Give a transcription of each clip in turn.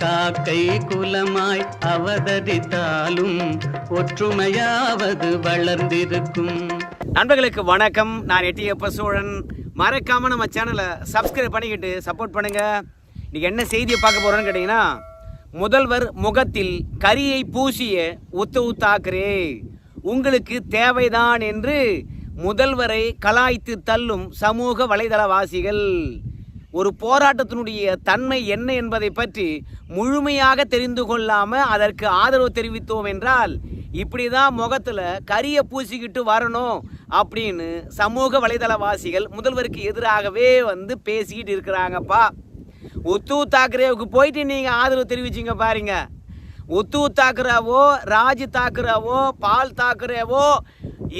காக்கை குலமாய் அவதரித்தாலும் ஒற்றுமையாவது வளர்ந்திருக்கும். நண்பர்களுக்கு வணக்கம். நான் எட்டியப்ப சோழன். மறக்காம நம்ம சேனலை சப்ஸ்கிரைப் பண்ணிக்கிட்டு சப்போர்ட் பண்ணுங்க. இன்னைக்கு என்ன செய்தியை பார்க்க போறோம்னு கேட்டிங்கன்னா முதல்வர் முகத்தில் கரியை பூசிய உத்தவு தாக்கரே உங்களுக்கு தேவைதான் என்று முதல்வரை கலாய்த்து தள்ளும் சமூக வலைதளவாசிகள். ஒரு போராட்டத்தினுடைய தன்மை என்ன என்பதை பற்றி முழுமையாக தெரிந்து கொள்ளாமல் அதற்கு ஆதரவு தெரிவித்தோம் என்றால் இப்படி தான் முகத்தில் கரியை பூசிக்கிட்டு வரணும் அப்படின்னு சமூக வலைதளவாசிகள் முதல்வருக்கு எதிராகவே வந்து பேசிக்கிட்டு இருக்கிறாங்கப்பா. உத்தவ் தாக்கரேவுக்கு போயிட்டு நீங்கள் ஆதரவு தெரிவிச்சிங்க பாருங்க. உத்தவ் தாக்கரேவோ ராஜ் தாக்கரேவோ பால் தாக்கரேவோ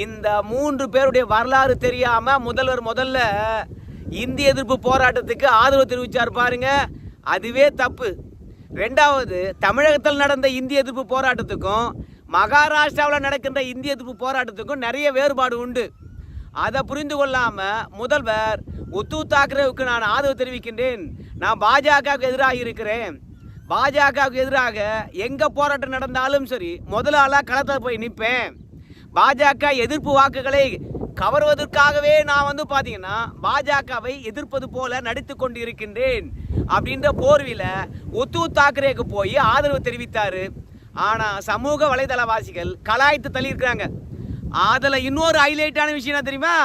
இந்த மூன்று பேருடைய வரலாறு தெரியாமல் முதல்வர் முதல்ல இந்திய எதிர்ப்பு போராட்டத்துக்கு ஆதரவு தெரிவித்தார் பாருங்க. அதுவே தப்பு. ரெண்டாவது தமிழகத்தில் நடந்த இந்திய எதிர்ப்பு போராட்டத்துக்கும் மகாராஷ்டிராவில் நடக்கின்ற இந்திய எதிர்ப்பு போராட்டத்துக்கும் நிறைய வேறுபாடு உண்டு. அதை புரிந்து கொள்ளாமல் முதல்வர் உத்தவ் தாக்கரேவுக்கு நான் ஆதரவு தெரிவிக்கின்றேன். நான் பாஜகவுக்கு எதிராக இருக்கிறேன். பாஜகவுக்கு எதிராக எங்கே போராட்டம் நடந்தாலும் சரி முதலாளாக களத்தில் போய் நிற்பேன் பாஜக எதிர்ப்பு வாக்குகளை கவர்வதற்காகவே நான் வந்து பார்த்தீங்கன்னா பாஜகவை எதிர்ப்பது போல நடித்து கொண்டு இருக்கின்றேன் அப்படின்ற போர்வில் உத்து தாக்கரேக்கு போய் ஆதரவு தெரிவித்தார். ஆனால் சமூக வலைதளவாசிகள் கலாய்த்து தள்ளியிருக்கிறாங்க. அதில் இன்னொரு ஹைலைட்டான விஷயம் என்ன தெரியுமா?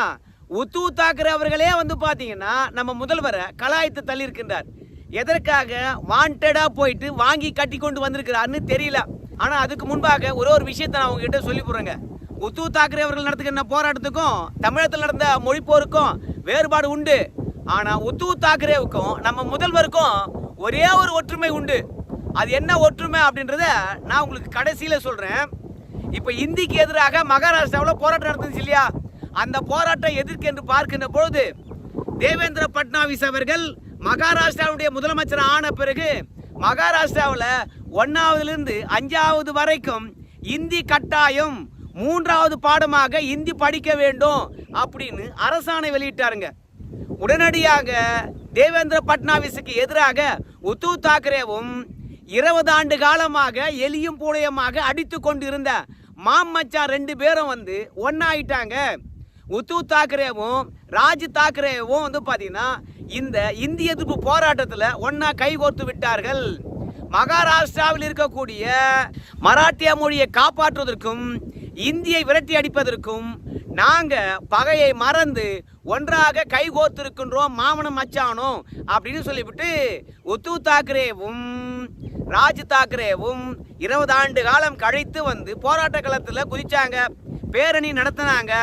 உத்து தாக்கரே அவர்களே வந்து பார்த்தீங்கன்னா நம்ம முதல்வரை கலாய்த்து தள்ளியிருக்கின்றார். எதற்காக? வாண்டடாக போயிட்டு வாங்கி கட்டி கொண்டு வந்திருக்கிறாருன்னு தெரியல. ஆனால் அதுக்கு முன்பாக ஒரு ஒரு விஷயத்தை நான் உங்ககிட்ட சொல்லி போறேங்க உத்தவ் தாக்கரே அவர்கள் நடத்துகின்ற போராட்டத்துக்கும் தமிழகத்தில் நடந்த மொழிப்போருக்கும் வேறுபாடு உண்டு. ஆனா உத்தவ் தாக்கரேவுக்கும் நம்ம முதல்வருக்கும் ஒரே ஒரு ஒற்றுமை உண்டு. அது என்ன ஒற்றுமை அப்படின்றத நான் உங்களுக்கு கடைசியில சொல்றேன். இப்ப இந்திக்கு எதிராக மகாராஷ்டிராவில் போராட்டம் நடந்துச்சு இல்லையா? அந்த போராட்டம் எதிர்க்கு என்று பார்க்கின்ற பொழுது தேவேந்திர பட்னாவிஸ் அவர்கள் மகாராஷ்டிராவுடைய முதலமைச்சர் ஆன பிறகு மகாராஷ்டிராவில் ஒன்னாவதுலேருந்து அஞ்சாவது வரைக்கும் இந்தி கட்டாயம் மூன்றாவது பாடமாக இந்தி படிக்க வேண்டும் அப்படின்னு அரசாணை வெளியிட்டாருங்க. உடனடியாக தேவேந்திர பட்னாவிஸுக்கு எதிராக உத்தவ் தாக்கரேவும் இருபது ஆண்டு காலமாக எலியும் பூளையமாக அடித்து கொண்டிருந்த மாமச்சா ரெண்டு பேரும் வந்து ஒன்னாயிட்டாங்க. உத்தவ் தாக்கரேவும் ராஜ் தாக்கரேவும் வந்து பார்த்தீங்கன்னா இந்த இந்திய எதிர்ப்பு போராட்டத்தில் ஒன்னா கைகோர்த்து விட்டார்கள். மகாராஷ்டிராவில் இருக்கக்கூடிய மராட்டிய மொழியை காப்பாற்றுவதற்கும் இந்தியை விரட்டி அடிப்பதற்கும் நாங்க பகையை மறந்து ஒன்றாக கைகோர்த்திருக்கின்றோம் மாமனும் மச்சானும் அப்படின்னு சொல்லிவிட்டு உத்தவ் தாக்கரேவும் ராஜ் தாக்கரேவும் இருபது ஆண்டு காலம் கழித்து வந்து போராட்ட களத்தில் குதிச்சாங்க. பேரணி நடத்தினாங்க.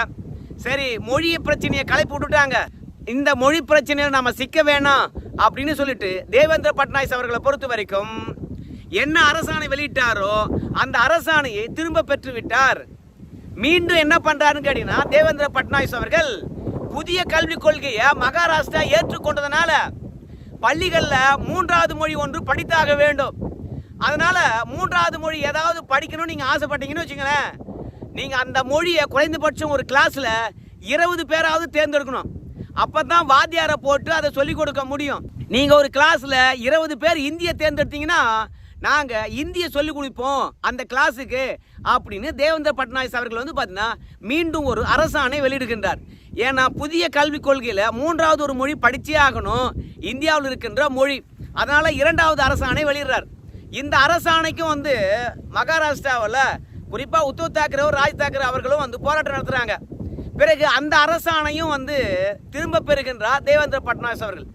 சரி மொழி பிரச்சனையை கலைப்பு விட்டுட்டாங்க. இந்த மொழி பிரச்சனையில் நம்ம சிக்க வேணாம் அப்படின்னு சொல்லிட்டு தேவேந்திர பட்நாயஸ் அவர்களை பொறுத்த வரைக்கும் என்ன அரசாணை வெளியிட்டாரோ அந்த அரசாணையை திரும்ப பெற்று விட்டார் மீண்டும் என்ன பண்றாருன்னு கேட்டீங்கன்னா தேவேந்திர பட்னாவிஸ் அவர்கள் புதிய கல்விக் கொள்கையை மகாராஷ்டிரா ஏற்றுக்கொண்டதுனால பள்ளிகளில் மூன்றாவது மொழி ஒன்று படித்தாக வேண்டும். அதனால மூன்றாவது மொழி ஏதாவது படிக்கணும்னு நீங்கள் ஆசைப்பட்டீங்கன்னு வச்சுங்களேன் நீங்கள் அந்த மொழியை குறைந்தபட்சம் ஒரு கிளாஸில் இருபது பேராவது தேர்ந்தெடுக்கணும். அப்போ தான் வாத்தியாரை போட்டு அதை சொல்லிக் கொடுக்க முடியும். நீங்கள் ஒரு கிளாஸில் இருபது பேர் இந்தியை தேர்ந்தெடுத்தீங்கன்னா நாங்கள் இந்திய சொல்லிக் கொடுப்போம் அந்த கிளாஸுக்கு அப்படின்னு தேவேந்திர பட்நாயஸ் அவர்கள் வந்து பார்த்தீங்கன்னா மீண்டும் ஒரு அரசாணை வெளியிடுகின்றார். ஏன்னா புதிய கல்விக் கொள்கையில் மூன்றாவது ஒரு மொழி படித்தே ஆகணும். இந்தியாவில் இருக்கின்ற மொழி. அதனால் இரண்டாவது அரசாணை வெளியிடுறார். இந்த அரசாணைக்கும் வந்து மகாராஷ்டிராவில் குறிப்பாக உத்தவ் தாக்கரே ராஜ் தாக்கரே அவர்களும் வந்து போராட்டம் நடத்துகிறாங்க பிறகு அந்த அரசாணையும் வந்து திரும்ப பெறுகின்றார் தேவேந்திர பட்னாவிஸ் அவர்கள்.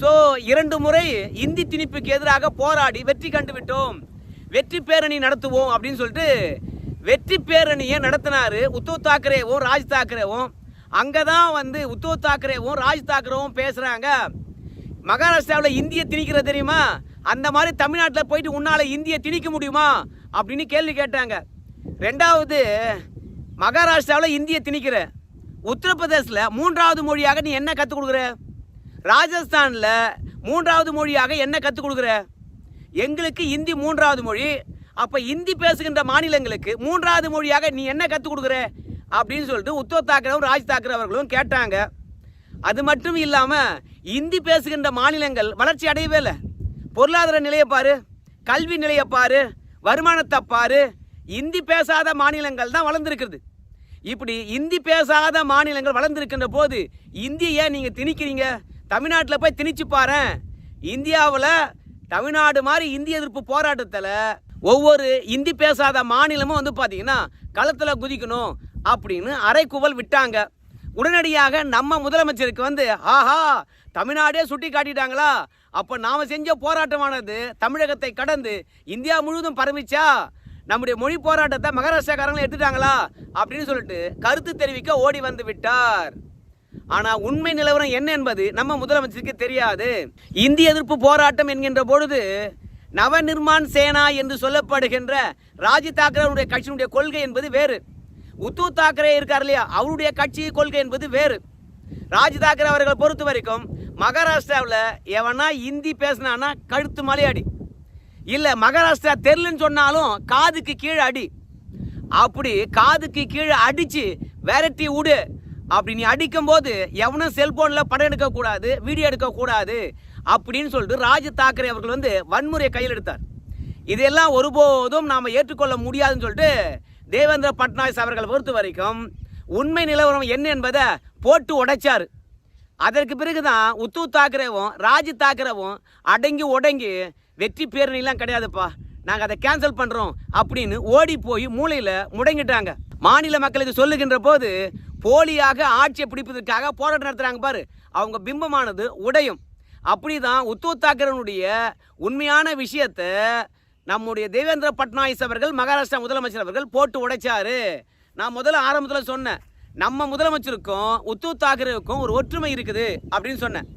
ஸோ இரண்டு முறை இந்தி திணிப்புக்கு எதிராக போராடி வெற்றி கண்டு விட்டோம். வெற்றி பேரணி நடத்துவோம் அப்படின்னு சொல்லிட்டு வெற்றி பேரணியை நடத்தினாரு உத்தவ் தாக்கரேவும் ராஜ் தாக்கரேவும். அங்கே தான் வந்து உத்தவ் தாக்கரேவும் ராஜ் தாக்கரேவும் பேசுகிறாங்க மகாராஷ்டிராவில் இந்திய திணிக்கிற தெரியுமா? அந்த மாதிரி தமிழ்நாட்டில் போயிட்டு உன்னால இந்திய திணிக்க முடியுமா? அப்படின்னு கேள்வி கேட்டாங்க. ரெண்டாவது மகாராஷ்டிராவில் இந்திய திணிக்கிற. உத்தரப்பிரதேசில் மூன்றாவது மொழியாக நீ என்ன கற்றுக் கொடுக்குற? ராஜஸ்தானில் மூன்றாவது மொழியாக என்ன கற்றுக் கொடுக்குற? எங்களுக்கு இந்தி மூன்றாவது மொழி. அப்போ இந்தி பேசுகின்ற மாநிலங்களுக்கு மூன்றாவது மொழியாக நீ என்ன கற்றுக் கொடுக்குற? அப்படின்னு சொல்லிட்டு உத்தவ் தாக்கரவும் ராஜ் தாக்கரே அவர்களும் கேட்டாங்க. அது மட்டும் இல்லாமல் இந்தி பேசுகின்ற மாநிலங்கள் வளர்ச்சி அடையவே இல்லை. பொருளாதார நிலையை பாரு கல்வி நிலையை பாரு வருமானத்தை பாரு இந்தி பேசாத மாநிலங்கள் தான் வளர்ந்துருக்குது இப்படி இந்தி பேசாத மாநிலங்கள் வளர்ந்துருக்கின்ற போது இந்தியை ஏன் நீங்கள் திணிக்கிறீங்க? தமிழ்நாட்டில் போய் திணிச்சு பாரு இந்தியாவில் தமிழ்நாடு மாதிரி இந்திய எதிர்ப்பு போராட்டத்தில் ஒவ்வொரு இந்தி பேசாத மாநிலமும் வந்து பார்த்தீங்கன்னா களத்தில் குதிக்கணும் அப்படின்னு அரைக்குவல் விட்டாங்க. உடனடியாக நம்ம முதலமைச்சருக்கு வந்து ஆஹா தமிழ்நாடே சுட்டி காட்டிட்டாங்களா? அப்போ நாம் செஞ்ச போராட்டமானது தமிழகத்தை கடந்து இந்தியா முழுவதும் பரவிச்சா? நம்முடைய மொழி போராட்டத்தை மகாராஷ்டிராக்காரங்களும் எடுத்துட்டாங்களா? அப்படின்னு சொல்லிட்டு கருத்து தெரிவிக்க ஓடி வந்து விட்டார். ஆனால் உண்மை நிலவரம் என்ன என்பது நம்ம முதலமைச்சருக்கு தெரியாது. இந்திய எதிர்ப்பு போராட்டம் என்கின்ற பொழுது நவநிர்மாண் சேனா என்று சொல்லப்படுகின்ற ராஜ் தாக்கரேவுடைய கட்சியினுடைய கொள்கை என்பது வேறு. உத்தவ் தாக்கரே இருக்கார் இல்லையா? அவருடைய கட்சி கொள்கை என்பது வேறு. ராஜ் தாக்கரே அவர்கள் பொறுத்த வரைக்கும் மகாராஷ்டிராவில் எவனா இந்தி பேசினானா கழுத்து மலையாடி இல்லை மகாராஷ்டிரா தெரிலன்னு சொன்னாலும் காதுக்கு கீழே அடி. அப்படி காதுக்கு கீழே அடித்து விரட்டி விடு. அப்படி நீ அடிக்கும்போது எவனும் செல்போனில் படம் எடுக்கக்கூடாது வீடியோ எடுக்கக்கூடாது அப்படின்னு சொல்லிட்டு ராஜ் தாக்கரே அவர்கள் வந்து வன்முறையை கையில் எடுத்தார். இதெல்லாம் ஒருபோதும் நாம் ஏற்றுக்கொள்ள முடியாதுன்னு சொல்லிட்டு தேவேந்திர பட்னாவிஸ் அவர்கள் பொறுத்த வரைக்கும் உண்மை நிலவரம் என்ன என்பதை போட்டு உடைச்சார். அதற்கு பிறகுதான் உத்தவ் தாக்கரேவும் ராஜ் தாக்கரேவும் அடங்கி உடங்கி வெற்றி பேரணிலாம் கிடையாதுப்பா நாங்கள் அதை கேன்சல் பண்ணுறோம் அப்படின்னு ஓடி போய் மூலையில் முடங்கிட்டாங்க. மாநில மக்களுக்கு சொல்லுகின்ற போது போலியாக ஆட்சியை பிடிப்பதற்காக போராட்டம் நடத்துகிறாங்க பாரு. அவங்க பிம்பமானது உடையும். அப்படிதான் உத்தவ் தாக்கரனுடைய உண்மையான விஷயத்தை நம்முடைய தேவேந்திர பட்னாயிஸ் அவர்கள் மகாராஷ்டிரா முதலமைச்சர் அவர்கள் போட்டு உடைச்சாரு. நான் முதல்ல ஆரம்பத்தில் சொன்னேன். நம்ம முதலமைச்சருக்கும் உத்தவ் தாக்கரேவுக்கும் ஒரு ஒற்றுமை இருக்குது அப்படின்னு சொன்னேன்.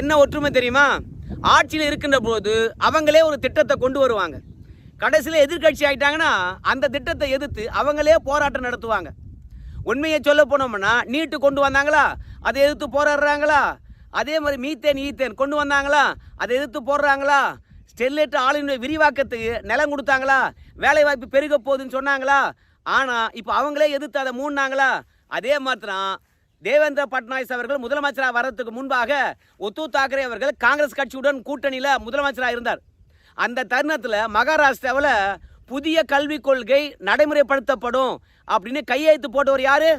என்ன ஒற்றுமை தெரியுமா? ஆட்சியில் இருக்கின்ற போது அவங்களே ஒரு திட்டத்தை கொண்டு வருவாங்க. கடைசியில் எதிர்க்கட்சி ஆகிட்டாங்கன்னா அந்த திட்டத்தை எதிர்த்து அவங்களே போராட்டம் நடத்துவாங்க. உண்மையை சொல்ல போனோம்னா நீட்டு கொண்டு வந்தாங்களா? அதை எதிர்த்து போராடுறாங்களா? அதே மாதிரி மீத்தேன் ஈத்தேன் கொண்டு வந்தாங்களா? அதை எதிர்த்து போடுறாங்களா? ஸ்டெர்லைட் ஆளுநர் விரிவாக்கத்துக்கு நிலம் கொடுத்தாங்களா? வேலை வாய்ப்பு பெருக போகுதுன்னு சொன்னாங்களா? ஆனால் இப்போ அவங்களே எதிர்த்து அதை மூடினாங்களா? அதே மாதிரி தேவேந்திர பட்னாவிஸ் அவர்கள் முதலமைச்சராக வர்றதுக்கு முன்பாக உத்தவ் தாக்கரே அவர்கள் காங்கிரஸ் கட்சியுடன் கூட்டணியில் முதலமைச்சராக இருந்தார். அந்த தருணத்தில் மகாராஷ்டிராவில் புதிய கல்விக் கொள்கை நடைமுறைப்படுத்தப்படும் அப்படின்னு கையெழுத்து போட்டவர் யாரு?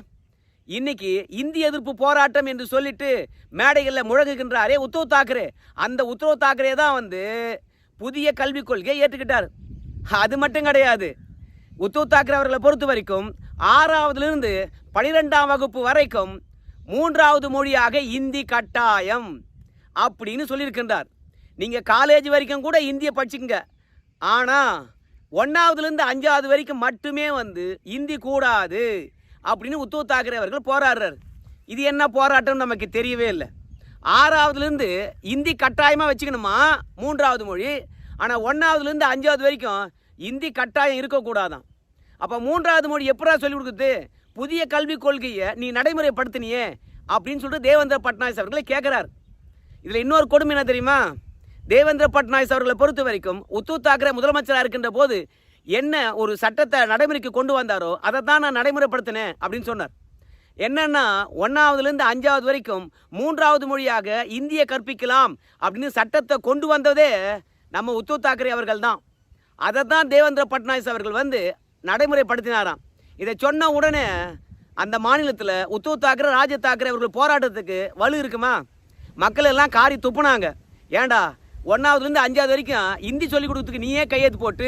இன்னைக்கு இந்திய எதிர்ப்பு போராட்டம் என்று சொல்லிட்டு மேடைகளில் முழங்குகின்றாரே உத்தவ் தாக்கரே. அந்த உத்தவ் தாக்கரே தான் வந்து புதிய கல்விக் கொள்கையை ஏற்றுக்கிட்டார். அது மட்டும் கிடையாது. உத்தவ் தாக்கரே அவர்களை பொறுத்த வரைக்கும் ஆறாவதுலேருந்து பனிரெண்டாம் வகுப்பு வரைக்கும் மூன்றாவது மொழியாக இந்தி கட்டாயம் அப்படின்னு சொல்லியிருக்கின்றார். நீங்கள் காலேஜ் வரைக்கும் கூட இந்தியை படிச்சுங்க ஆனால் ஒன்றாவதுலேருந்து அஞ்சாவது வரைக்கும் மட்டுமே வந்து இந்தி கூடாது அப்படின்னு உத்தவ் தாக்கரே அவர்கள் போராடுறாரு. இது என்ன போராட்டம் நமக்கு தெரியவே இல்லை. ஆறாவதுலேருந்து இந்தி கட்டாயமாக வச்சுக்கணுமா? மூன்றாவது மொழி. ஆனால் ஒன்றாவதுலேருந்து அஞ்சாவது வரைக்கும் இந்தி கட்டாயம் இருக்கக்கூடாதான். அப்போ மூன்றாவது மொழி எப்படா சொல்லிக் கொடுக்குது? புதிய கல்விக் கொள்கையை நீ நடைமுறைப்படுத்தினியே அப்படின்னு சொல்லிட்டு தேவேந்திர பட்னாவிஸ் அவர்களை கேட்குறாரு இதில் இன்னொரு கொடுமை என்ன தெரியுமா? தேவேந்திர பட்நாயஸ் அவர்களை பொறுத்த வரைக்கும் உத்தவ் தாக்கரே முதலமைச்சராக இருக்கின்ற போது என்ன ஒரு சட்டத்தை நடைமுறைக்கு கொண்டு வந்தாரோ அதை தான் நான் நடைமுறைப்படுத்தினேன் அப்படின்னு சொன்னார். என்னன்னா ஒன்றாவதுலேருந்து அஞ்சாவது வரைக்கும் மூன்றாவது மொழியாக இந்திய கற்பிக்கலாம் அப்படின்னு சட்டத்தை கொண்டு வந்ததே நம்ம உத்தவ் தாக்கரே அவர்கள் தான். அதை தான் தேவேந்திர பட்நாயஸ் அவர்கள் வந்து நடைமுறைப்படுத்தினாராம். இதை சொன்ன உடனே அந்த மாநிலத்தில் உத்தவ் தாக்கரே ராஜ தாக்கரே அவர்கள் போராட்டத்துக்கு வலு இருக்குமா? மக்கள் எல்லாம் காரி துப்புனாங்க. ஏண்டா ஒன்றாவதுலேருந்து அஞ்சாவது வரைக்கும் இந்தி சொல்லிக் கொடுத்ததுக்கு நீயே கையெழுத்து போட்டு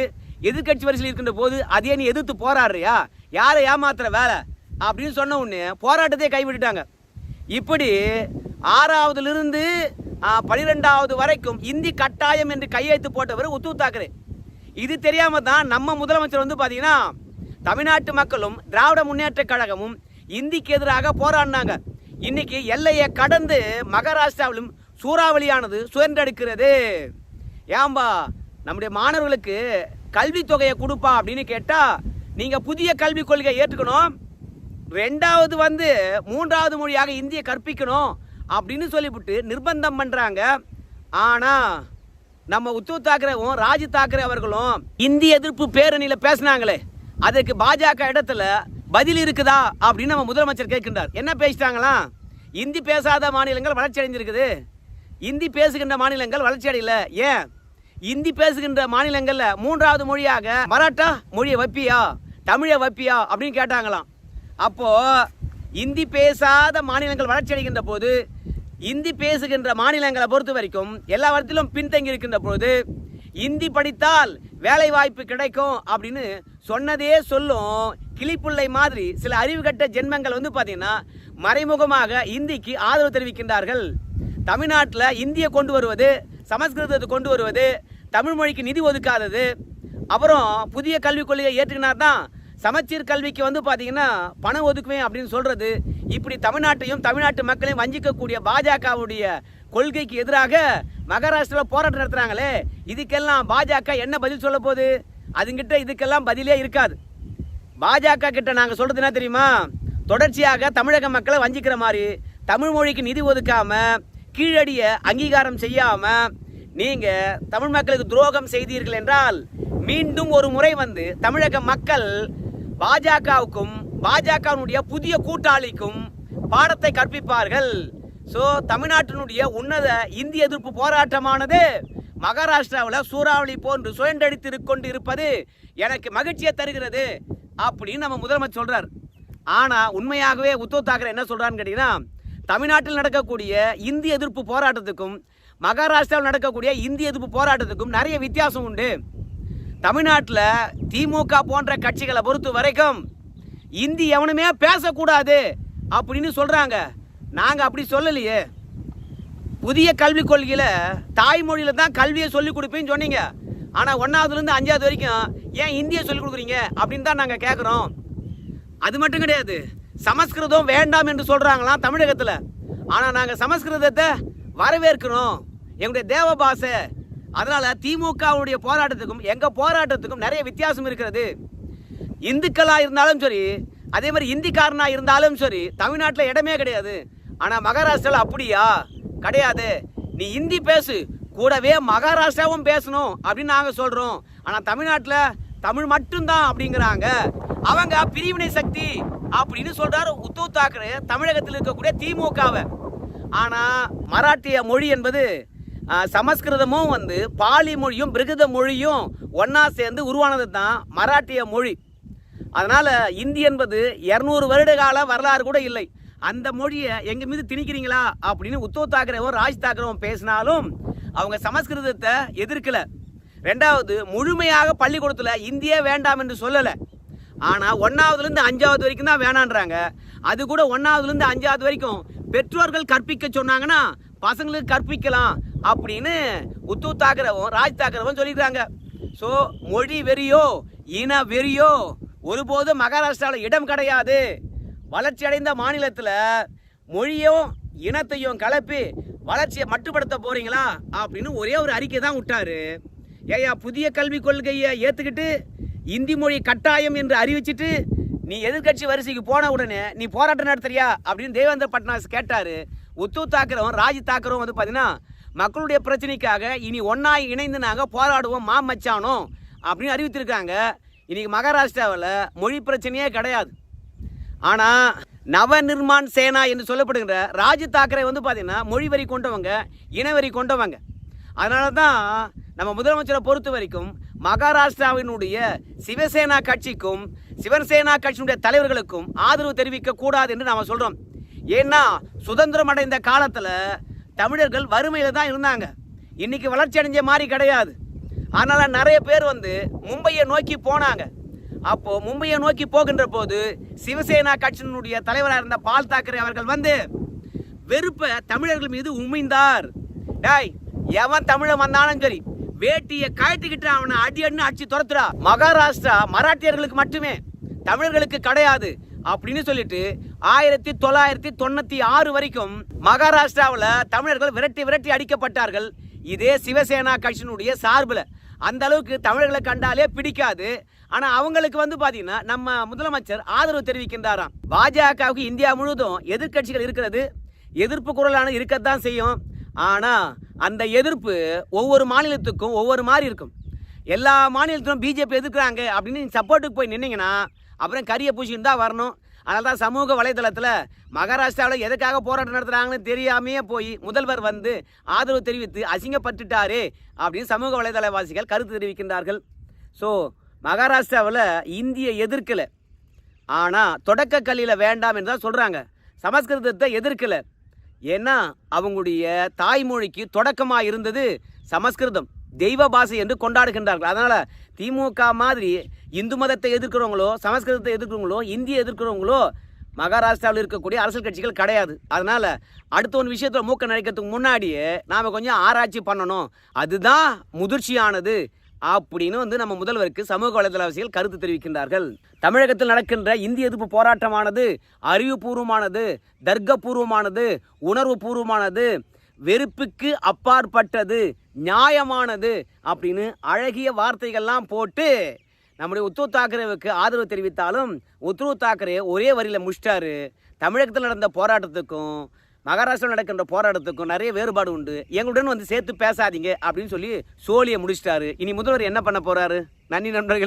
எதிர்க்கட்சி வரிசையில் இருக்கின்ற போது அதையே நீ எதிர்த்து போராடுறியா? யாரை ஏமாத்துற வேலை? அப்படின்னு சொன்ன உடனே போராட்டத்தையே கைவிட்டுட்டாங்க. இப்படி ஆறாவதுலேருந்து பனிரெண்டாவது வரைக்கும் இந்தி கட்டாயம் என்று கையெழுத்து போட்டவர் உத்தவ் தாக்கரே. இது தெரியாமல் தான் நம்ம முதலமைச்சர் வந்து பார்த்தீங்கன்னா தமிழ்நாட்டு மக்களும் திராவிட முன்னேற்றக் கழகமும் இந்திக்கு எதிராக போராடினாங்க. இன்னைக்கு எல்லையை கடந்து மகாராஷ்டிராவிலும் சூறாவளியானது சுயன்றெடுக்கிறது. ஏம்பா நம்முடைய மாணவர்களுக்கு கல்வித் தொகையை கொடுப்பா அப்படின்னு கேட்டால் நீங்கள் புதிய கல்விக் கொள்கையை ஏற்றுக்கணும். ரெண்டாவது வந்து மூன்றாவது மொழியாக இந்தியை கற்பிக்கணும் அப்படின்னு சொல்லிவிட்டு நிர்பந்தம் பண்ணுறாங்க ஆனால் நம்ம உத்தவ் தாக்கரேவும் ராஜ் தாக்கரே அவர்களும் இந்திய எதிர்ப்பு பேரணியில் பேசினாங்களே அதுக்கு பாஜக இடத்துல பதில் இருக்குதா அப்படின்னு நம்ம முதலமைச்சர் கேட்கின்றார். என்ன பேசிட்டாங்களாம்? இந்தி பேசாத மாநிலங்கள் வளர்ச்சி அடைஞ்சிருக்குது. இந்தி பேசுகின்ற மாநிலங்கள் வளர்ச்சி அடையல. ஏன்? இந்தி பேசுகின்ற மாநிலங்களில் மூன்றாவது மொழியாக மராட்டா மொழியை வைப்பியா? தமிழை வைப்பியா? அப்படின்னு கேட்டாங்களாம். அப்போது இந்தி பேசாத மாநிலங்கள் வளர்ச்சி அடைகின்ற போது இந்தி பேசுகின்ற மாநிலங்களை பொறுத்த வரைக்கும் எல்லா பின்தங்கி இருக்கின்ற போது இந்தி படித்தால் வேலை வாய்ப்பு கிடைக்கும் அப்படின்னு சொன்னதே சொல்லும் கிளிப்புள்ளை மாதிரி சில அறிவுகட்ட ஜென்மங்கள் வந்து பார்த்தீங்கன்னா மறைமுகமாக இந்திக்கு ஆதரவு தெரிவிக்கின்றார்கள். தமிழ்நாட்டில் இந்தியை கொண்டு வருவது சமஸ்கிருதத்தை கொண்டு வருவது தமிழ் மொழிக்கு நிதி ஒதுக்காதது. அப்புறம் புதிய கல்விக் கொள்கையை ஏற்றுக்கினா தான் சமச்சீர் கல்விக்கு வந்து பார்த்தீங்கன்னா பணம் ஒதுக்குவேன் அப்படின்னு சொல்கிறது இப்படி தமிழ்நாட்டையும் தமிழ்நாட்டு மக்களையும் வஞ்சிக்கக்கூடிய பாஜகவுடைய கொள்கைக்கு எதிராக மகாராஷ்டிராவில் போராட்டம் நடத்துகிறாங்களே இதுக்கெல்லாம் பாஜக என்ன பதில் சொல்ல போகுது? அதுங்கிட்ட இதுக்கெல்லாம் பதிலே இருக்காது. பாஜக கிட்ட நாங்கள் சொல்கிறது என்ன தெரியுமா? தொடர்ச்சியாக தமிழக மக்களை வஞ்சிக்கிற மாதிரி தமிழ் மொழிக்கு நிதி ஒதுக்காமல் கீழடிய அங்கீகாரம் செய்யாம நீங்க தமிழ் மக்களுக்கு துரோகம் செய்தீர்கள் என்றால் மீண்டும் ஒரு முறை வந்து தமிழக மக்கள் பாஜகவுக்கும் பாஜகவினுடைய புதிய கூட்டாளிக்கும் பாடத்தை கற்பிப்பார்கள். ஸோ தமிழ்நாட்டினுடைய உன்னத இந்திய எதிர்ப்பு போராட்டமானது மகாராஷ்டிராவில் சூறாவளி போன்று சுயண்டடித்து கொண்டு இருப்பது எனக்கு மகிழ்ச்சியை தருகிறது அப்படின்னு நம்ம முதலமைச்சர் சொல்றார். ஆனா உண்மையாகவே உத்தவ் தாக்கரே என்ன சொல்றான்னு கேட்டீங்கன்னா தமிழ்நாட்டில் நடக்கக்கூடிய இந்திய எதிர்ப்பு போராட்டத்துக்கும் மகாராஷ்டிராவில் நடக்கக்கூடிய இந்திய எதிர்ப்பு போராட்டத்துக்கும் நிறைய வித்தியாசம் உண்டு. தமிழ்நாட்டில் திமுக போன்ற கட்சிகளை பொறுத்த வரைக்கும் இந்தி எவனுமே பேசக்கூடாது அப்படின்னு சொல்கிறாங்க நாங்கள் அப்படி சொல்லலையே. புதிய கல்விக் கொள்கையில் தாய்மொழியில் தான் கல்வியை சொல்லிக் கொடுப்பேன்னு சொன்னீங்க. ஆனால் ஒன்றாவதுலேருந்து அஞ்சாவது வரைக்கும் ஏன் இந்தியை சொல்லிக் கொடுக்குறீங்க அப்படின்னு தான் நாங்கள் கேட்குறோம் அது மட்டும் கிடையாது. சமஸ்கிருதம் வேண்டாம் என்று சொல்கிறாங்களாம் தமிழகத்தில். ஆனால் நாங்கள் சமஸ்கிருதத்தை வரவேற்கிறோம். எங்களுடைய தேவ பாஷை அதனால் திமுகவுடைய போராட்டத்துக்கும் எங்கள் போராட்டத்துக்கும் நிறைய வித்தியாசம் இருக்கிறது. இந்துக்களாக இருந்தாலும் சரி அதே மாதிரி இந்திக்காரனாக இருந்தாலும் சரி தமிழ்நாட்டில் இடமே கிடையாது. ஆனால் மகாராஷ்டிராவில் அப்படியா? கிடையாது. நீ இந்தி பேசு கூடவே மகாராஷ்டிராவும் பேசணும் அப்படின்னு நாங்கள் சொல்கிறோம் ஆனால் தமிழ்நாட்டில் தமிழ் மட்டும்தான் அப்படிங்கிறாங்க. அவங்க பிரிவினை சக்தி அப்படின்னு சொல்றாரு உத்தவ் தாக்கரே தமிழகத்தில் இருக்கக்கூடிய திமுகவை. ஆனால் மராட்டிய மொழி என்பது சமஸ்கிருதமும் வந்து பாலி மொழியும் பிருகித மொழியும் ஒன்றா சேர்ந்து உருவானது தான் மராட்டிய மொழி. அதனால் இந்தி என்பது இரநூறு வருட கால வரலாறு கூட இல்லை. அந்த மொழியை எங்கள் மீது திணிக்கிறீங்களா அப்படின்னு உத்தவ் தாக்கரேவும் ராஜ் தாக்கரேவும் பேசினாலும் அவங்க சமஸ்கிருதத்தை எதிர்க்கல. ரெண்டாவது முழுமையாக பள்ளிக்கூடத்தில் இந்தியே வேண்டாம் என்று சொல்லலை. ஆனால் ஒன்றாவதுலேருந்து அஞ்சாவது வரைக்கும் தான் வேணான்றாங்க. அது கூட ஒன்றாவதுலேருந்து அஞ்சாவது வரைக்கும் பெற்றோர்கள் கற்பிக்க சொன்னாங்கன்னா பசங்களுக்கு கற்பிக்கலாம் அப்படின்னு உத்து தாக்கரவும் ராஜ் தாக்கரவும் சொல்லிக்கிறாங்க. ஸோ மொழி வெறியோ இன வெறியோ ஒருபோதும் மகாராஷ்டிராவில் இடம் கிடையாது. வளர்ச்சி அடைந்த மாநிலத்தில் மொழியும் இனத்தையும் கலப்பி வளர்ச்சியை மட்டுப்படுத்த போகிறீங்களா அப்படின்னு ஒரே ஒரு அறிக்கை தான் விட்டாரு. ஏயா புதிய கல்விக் கொள்கையை ஏற்றுக்கிட்டு இந்தி மொழி கட்டாயம் என்று அறிவிச்சிட்டு நீ எதிர்க்கட்சி வரிசைக்கு போன உடனே நீ போராட்டம் நடத்துறியா? அப்படின்னு தேவேந்திர பட்னாவிஸ் கேட்டார். உத்தவ் தாக்கரவும் ராஜ் தாக்கரவும் வந்து பார்த்தீங்கன்னா மக்களுடைய பிரச்சனைக்காக இனி ஒன்றாய் இணைந்து நாங்கள் போராடுவோம் மா மச்சானோம் அப்படின்னு அறிவித்திருக்காங்க. இன்றைக்கி மகாராஷ்டிராவில் மொழி பிரச்சனையே கிடையாது. ஆனால் நவநிர்மான் சேனா என்று சொல்லப்படுகிற ராஜ் தாக்கரே வந்து பார்த்தீங்கன்னா மொழி வரி கொண்டவங்க இனவரி கொண்டவங்க. அதனால தான் நம்ம முதலமைச்சரை பொறுத்த வரைக்கும் மகாராஷ்டிராவினுடைய சிவசேனா கட்சிக்கும் சிவசேனா கட்சியினுடைய தலைவர்களுக்கும் ஆதரவு தெரிவிக்க கூடாது என்று நாம சொல்றோம். ஏன்னா சுதந்திரம் அடைந்த காலத்துல தமிழர்கள் வறுமையில தான் இருந்தாங்க. இன்னைக்கு வளர்ச்சி அடைஞ்ச மாதிரி கிடையாது. அதனால நிறைய பேர் வந்து மும்பையை நோக்கி போனாங்க. அப்போ மும்பையை நோக்கி போகின்ற போது சிவசேனா கட்சியினுடைய தலைவராக இருந்த பால் தாக்கரே அவர்கள் வந்து வெறுப்பை தமிழர்கள் மீது உமிழ்ந்தார். டாய் எவன் தமிழன் வந்தாலும் சரி வேட்டியை காய்த்துக்கிட்டு அவனை அடி அடின்னு அடிச்சு துரத்துறா. மகாராஷ்டிரா மராட்டியர்களுக்கு மட்டுமே. தமிழர்களுக்கு கிடையாது அப்படின்னு சொல்லிட்டு ஆயிரத்தி தொள்ளாயிரத்தி தொண்ணூத்தி ஆறு வரைக்கும் மகாராஷ்டிராவில் தமிழர்கள் விரட்டி விரட்டி அடிக்கப்பட்டார்கள். இதே சிவசேனா கட்சியினுடைய சார்பில். அந்த அளவுக்கு தமிழர்களை கண்டாலே பிடிக்காது. ஆனால் அவங்களுக்கு வந்து பார்த்தீங்கன்னா நம்ம முதலமைச்சர் ஆதரவு தெரிவிக்கின்றாராம். பாஜகவுக்கு இந்தியா முழுவதும் எதிர்க்கட்சிகள் இருக்கிறது. எதிர்ப்பு குரலான இருக்கத்தான் செய்யும். ஆனால் அந்த எதிர்ப்பு ஒவ்வொரு மாநிலத்துக்கும் ஒவ்வொரு மாதிரி இருக்கும். எல்லா மாநிலத்திலும் பிஜேபி எதிர்க்கிறாங்க அப்படின்னு சப்போர்ட்டுக்கு போய் நின்னீங்கன்னா அப்புறம் கரியை பூசின்னு தான் வரணும். அதனால தான் சமூக வலைதளத்தில் மகாராஷ்டிராவில் எதுக்காக போராட்டம் நடத்துகிறாங்கன்னு தெரியாமையே போய் முதல்வர் வந்து ஆதரவு தெரிவித்து அசிங்கப்பட்டுட்டாரே அப்படின்னு சமூக வலைதளவாசிகள் கருத்து தெரிவிக்கின்றார்கள். ஸோ மகாராஷ்டிராவில் இந்திய எதிர்க்கலை. ஆனால் தொடக்க கல்வியில் வேண்டாம் என்று தான் சொல்கிறாங்க சமஸ்கிருதத்தை எதிர்க்கலை. ஏன்னா அவங்களுடைய தாய்மொழிக்கு தொடக்கமாக இருந்தது சமஸ்கிருதம் தெய்வ பாஷை என்று கொண்டாடுகின்றார்கள். அதனால் திமுக மாதிரி இந்து மதத்தை எதிர்க்கிறவங்களோ சமஸ்கிருதத்தை எதிர்க்கிறவங்களோ இந்தியை எதிர்க்கிறவங்களோ மகாராஷ்டிராவில் இருக்கக்கூடிய அரசியல் கட்சிகள் கிடையாது. அதனால் அடுத்த ஒரு விஷயத்தில் மூக்க நடிக்கிறதுக்கு முன்னாடியே நாம் கொஞ்சம் ஆராய்ச்சி பண்ணணும். அதுதான் முதிர்ச்சியானது. அப்படின்னு வந்து நம்ம முதல்வருக்கு சமூக வலைதளவாசிகள் கருத்து தெரிவிக்கின்றார்கள். தமிழகத்தில் நடக்கின்ற இந்திய எதிர்ப்பு போராட்டமானது அறிவுபூர்வமானது தர்க்கபூர்வமானது உணர்வுபூர்வமானது வெறுப்புக்கு அப்பாற்பட்டது நியாயமானது அப்படின்னு அழகிய வார்த்தைகள்லாம் போட்டு நம்முடைய உத்தவ் தாக்கரேவுக்கு ஆதரவு தெரிவித்தாலும் உத்தவ் தாக்கரே ஒரே வரியில் முடிச்சிட்டாரு. தமிழகத்தில் நடந்த போராட்டத்துக்கும் மகாராஷ்டிராவில் நடக்கின்ற போராட்டத்துக்கும் நிறைய வேறுபாடு உண்டு. எங்களுடன் வந்து சேர்த்து பேசாதீங்க அப்படின்னு சொல்லி சோழியை முடிச்சிட்டாரு. இனி முதல்வர் என்ன பண்ண போறாரு? நன்றி நண்பர்களே.